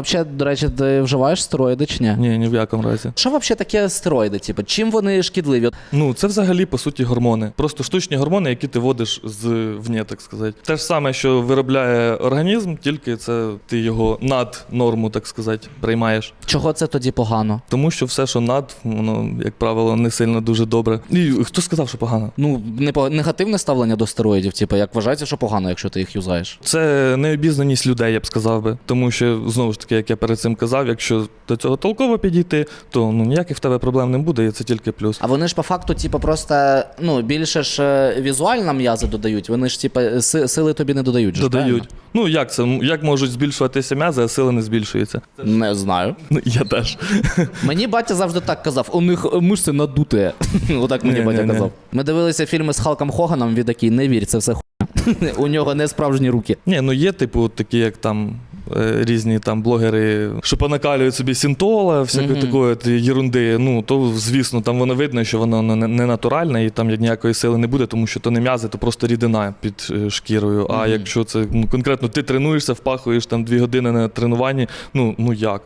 Взагалі, до речі, ти вживаєш стероїди чи ні? Ні, ні в якому разі. Що взагалі таке стероїди? Типу, чим вони шкідливі? Ну, це взагалі по суті гормони. Просто штучні гормони, які ти вводиш звні, так сказати. Те ж саме, що виробляє організм, тільки це ти його над норму, так сказати, приймаєш. Чого це тоді погано? Тому що все, що над, воно, як правило, не сильно дуже добре. І хто сказав, що погано? Ну, не по- негативне ставлення до стероїдів, типу, як вважається, що погано, якщо ти їх юзаєш. Це необізнаність людей, я б сказав би. Тому що, знову ж таки, як я перед цим казав, якщо до цього толково підійти, то ну ніяких в тебе проблем не буде, і це тільки плюс. А вони ж по факту, типу, просто ну, більше ж е, візуально м'язи додають, вони ж, типу, си- сили тобі не додають. ж, Додають. Ну як це? Як можуть збільшуватися м'язи, а сили не збільшуються? Не знаю. Ну, я теж. Мені батя завжди так казав, у них мишці надуті. Отак мені Ні, батя казав. Ми дивилися фільми з Халком Хоганом, він такий, не вір, це все хуйня. У нього не справжні руки. Ні, ну є, типу, такі, як там. Е, Різні там блогери, що понакалюють собі сінтола, всякої такої єрунди. Ну то звісно, там воно видно, що воно не, не натуральне, і там ніякої сили не буде, тому що то не м'язи, то просто рідина під е, шкірою. А Мгм. якщо це ну, конкретно ти тренуєшся, впахуєш там дві години на тренуванні, ну ну як?